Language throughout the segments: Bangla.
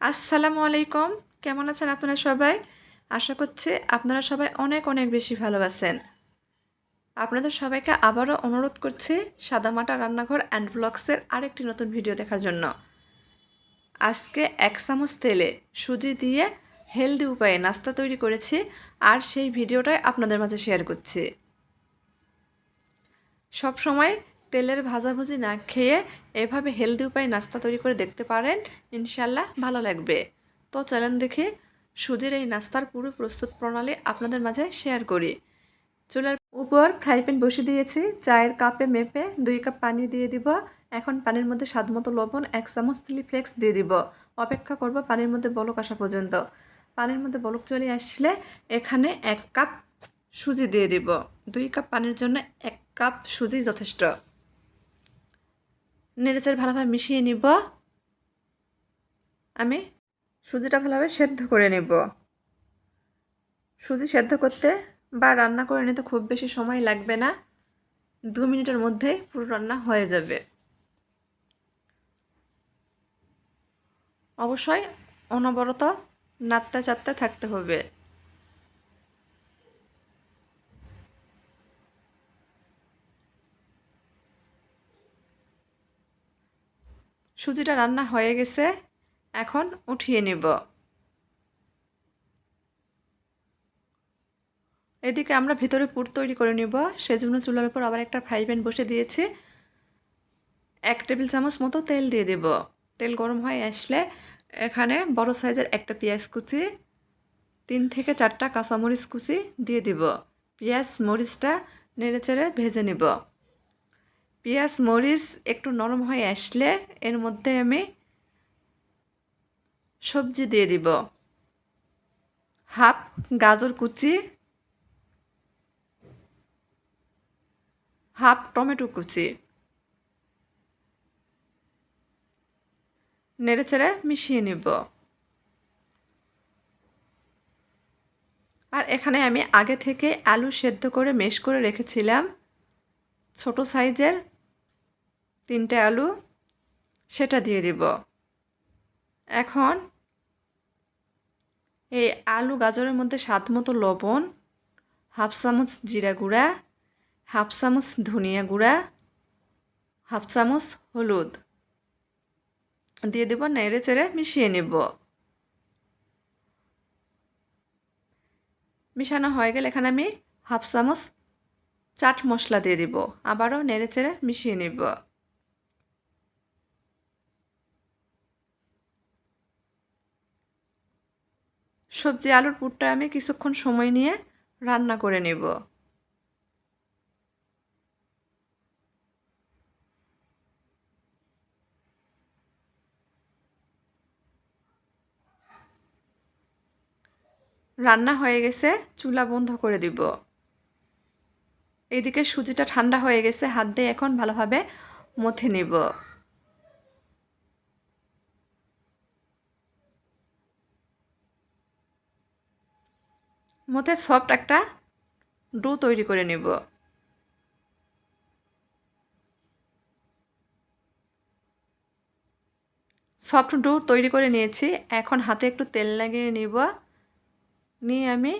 আসসালামু আলাইকুম। কেমন আছেন আপনারা সবাই? আশা করছি আপনারা সবাই অনেক অনেক বেশি ভালো আছেন। আপনাদের সবাইকে আবারও অনুরোধ করছি সাদামাটা রান্নাঘর অ্যান্ড ব্লগসের আরেকটি নতুন ভিডিও দেখার জন্য। আজকে এক চামচ তেলে সুজি দিয়ে হেলদি উপায়ে নাস্তা তৈরি করেছি আর সেই ভিডিওটাই আপনাদের মাঝে শেয়ার করছি। সব সময় তেলের ভাজাভুজি না খেয়ে এভাবে হেলদি উপায়ে নাস্তা তৈরি করে দেখতে পারেন ইনশাল্লাহ ভালো লাগবে। তো চলেন দেখে সুজির এই নাস্তার পুরো প্রস্তুত প্রণালী আপনাদের মাঝে শেয়ার করি। চুলার উপর ফ্রাই প্যান বসিয়ে দিয়েছি, চায়ের কাপে মেপে দুই কাপ পানি দিয়ে দিব। এখন পানির মধ্যে স্বাদ মতো লবণ, এক চামচ চিলি ফ্লেক্স দিয়ে দিব। অপেক্ষা করব পানির মধ্যে বলক আসা পর্যন্ত। পানির মধ্যে বলক চলে আসলে এখানে এক কাপ সুজি দিয়ে দিব। দুই কাপ পানির জন্য এক কাপ সুজি যথেষ্ট। নেড়েচেড়ে ভালোভাবে মিশিয়ে নিব। আমি সুজিটা ভালোভাবে সেদ্ধ করে নেব। সুজি সেদ্ধ করতে বা রান্না করে নিতে খুব বেশি সময় লাগবে না। দু মিনিটের মধ্যেই পুরো রান্না হয়ে যাবে। অবশ্যই অনবরত নাড়তে চাটতে থাকতে হবে। সুজিটা রান্না হয়ে গেছে, এখন উঠিয়ে নেব। এদিকে আমরা ভিতরে পুর তৈরি করে নিব, সেজন্য চুলার উপর আবার একটা ফ্রাই প্যান বসে দিয়েছি। এক টেবিল চামচ মতো তেল দিয়ে দেব। তেল গরম হয়ে আসলে এখানে বড় সাইজের একটা পেঁয়াজ কুচি, তিন থেকে চারটা কাঁচামরিচ কুচি দিয়ে দিব। পেঁয়াজ, মরিচটা নেড়ে চেড়ে ভেজে নিব। পেঁয়াজ, মরিচ একটু নরম হয়ে আসলে এর মধ্যে আমি সবজি দিয়ে দিব। হাফ গাজর কুচি, হাফ টমেটো কুচি। নেড়ে চেড়ে মিশিয়ে নিব। আর এখানে আমি আগে থেকে আলু সেদ্ধ করে, মেশ করে রেখেছিলাম। ছোট সাইজের তিনটে আলু, সেটা দিয়ে দিব। এখন এই আলু গাজরের মধ্যে স্বাদ মতো লবণ, হাফ চামচ জিরা গুঁড়া, হাফ চামচ ধনিয়া গুঁড়া, হাফ চামচ হলুদ। দিয়ে দেব নেড়ে চেড়ে মিশিয়ে নেব। মিশানো হয়ে গেলে এখানে আমি হাফ চামচ চাট মশলা দিয়ে দিব। আবারও নেড়ে চেড়ে মিশিয়ে নেব। সবজি, আলুর পুরটা আমি কিছুক্ষণ সময় নিয়ে রান্না করে নেব। রান্না হয়ে গেছে, চুলা বন্ধ করে দিব। এইদিকে সুজিটা ঠান্ডা হয়ে গেছে, হাত দিয়ে এখন ভালোভাবে মথে নিব। মধ্যে সফট একটা ডো তৈরি করে নেব। সফট ডো তৈরি করে নিয়েছি, এখন হাতে একটু তেল লাগিয়ে নিব। নিয়ে আমি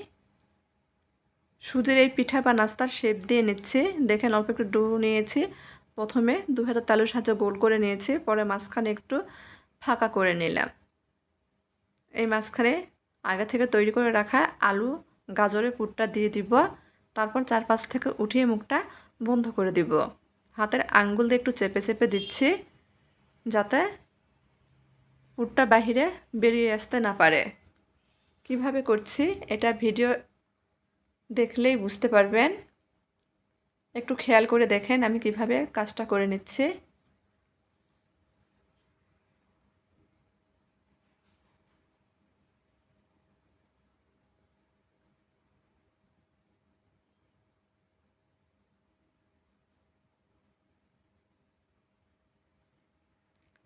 সুজির এই পিঠা বা নাস্তার শেপ দিয়ে নিচ্ছি। দেখেন অল্প একটু ডো নিয়েছি। প্রথমে দু হাজার তালুর সাহায্যে গোল করে নিয়েছি, পরে মাঝখানে একটু ফাঁকা করে নিলাম। এই মাঝখানে আগে থেকে তৈরি করে রাখা আলু গাজরের পুরটা দিয়ে দিব। তারপর চারপাশ থেকে উঠিয়ে মুখটা বন্ধ করে দিব। হাতের আঙ্গুল দিয়ে একটু চেপে চেপে দিচ্ছি যাতে পুরটা বাহিরে বেরিয়ে আসতে না পারে। কীভাবে করছি এটা ভিডিও দেখলেই বুঝতে পারবেন। একটু খেয়াল করে দেখেন আমি কীভাবে কাজটা করে নিচ্ছি।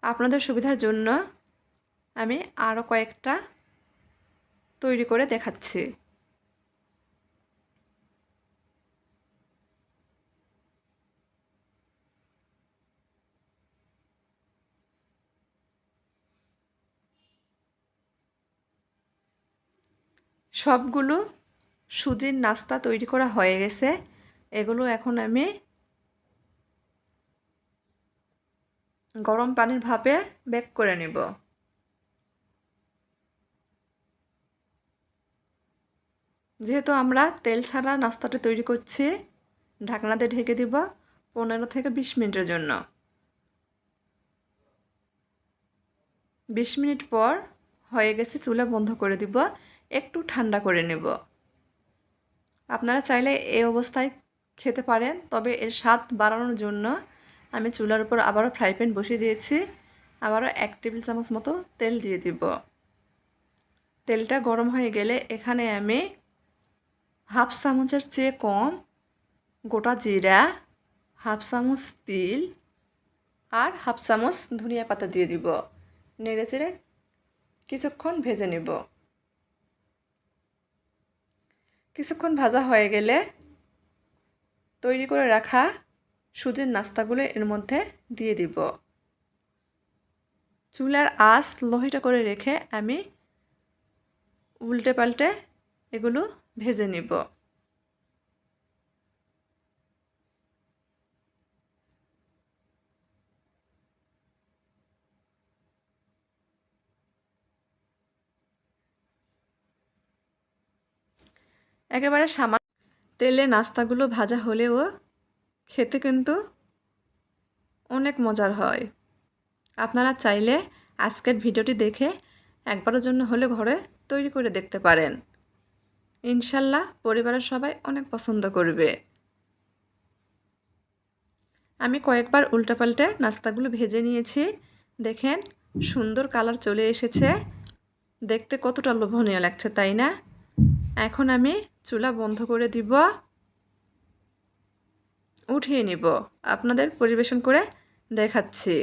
আপনাদের সুবিধার জন্য আমি আরও কয়েকটা তৈরি করে দেখাচ্ছি। সবগুলো সুজির নাস্তা তৈরি করা হয়ে গেছে। এগুলো এখন আমি গরম পানির ভাপে বেক করে নেব। যেহেতু আমরা তেল ছাড়া নাস্তাটা তৈরি করছি ঢাকনাতে ঢেকে দিব পনেরো থেকে বিশ মিনিটের জন্য। বিশ মিনিট পর হয়ে গেছে চুলা বন্ধ করে দিব, একটু ঠান্ডা করে নেব। আপনারা চাইলে এই অবস্থায় খেতে পারেন, তবে এর স্বাদ বাড়ানোর জন্য আমি চুলার উপর আবারও ফ্রাই প্যান বসিয়ে দিয়েছি। আবারও এক টেবিল চামচ মতো তেল দিয়ে দিব। তেলটা গরম হয়ে গেলে এখানে আমি হাফ চামচের চেয়ে কম গোটা জিরা, হাফ চামচ তিল আর হাফ চামচ ধনিয়া পাতা দিয়ে দিব। নেড়ে চেড়ে কিছুক্ষণ ভেজে নেব। কিছুক্ষণ ভাজা হয়ে গেলে তৈরি করে রাখা সুজির নাস্তাগুলো এর মধ্যে দিয়ে দিব। চুলার আঁচ লোহিটা করে রেখে আমি উল্টে পাল্টে এগুলো ভেজে নিব। একেবারে সামান্য তেলে নাস্তাগুলো ভাজা হলেও খেতে কিন্তু অনেক মজার হয়। আপনারা চাইলে আজকের ভিডিওটি দেখে একবারের জন্য হলে ঘরে তৈরি করে দেখতে পারেন। ইনশাল্লাহ পরিবারের সবাই অনেক পছন্দ করবে। আমি কয়েকবার উল্টাপাল্টে নাস্তাগুলো ভেজে নিয়েছি। দেখেন সুন্দর কালার চলে এসেছে। দেখতে কতটা লোভনীয় লাগছে, তাই না? এখন আমি চুলা বন্ধ করে দিব। উঠিয়ে নিব। আপনাদের পরিবেশন করে দেখাচ্ছি।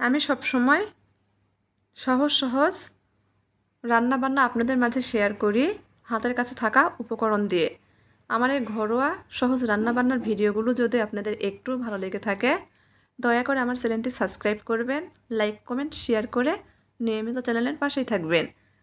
আমি সব সময় সহজ সহজ রান্নাবান্না আপনাদের মাঝে শেয়ার করি, হাতের কাছে থাকা উপকরণ দিয়ে। আমার এই ঘরোয়া সহজ রান্নাবান্নার ভিডিওগুলো যদি আপনাদের একটু ভালো লেগে থাকে, দয়া করে আমার চ্যানেলটি সাবস্ক্রাইব করবেন লাইক কমেন্ট শেয়ার করে নিয়মিত চ্যানেলের পাশেই থাকবেন।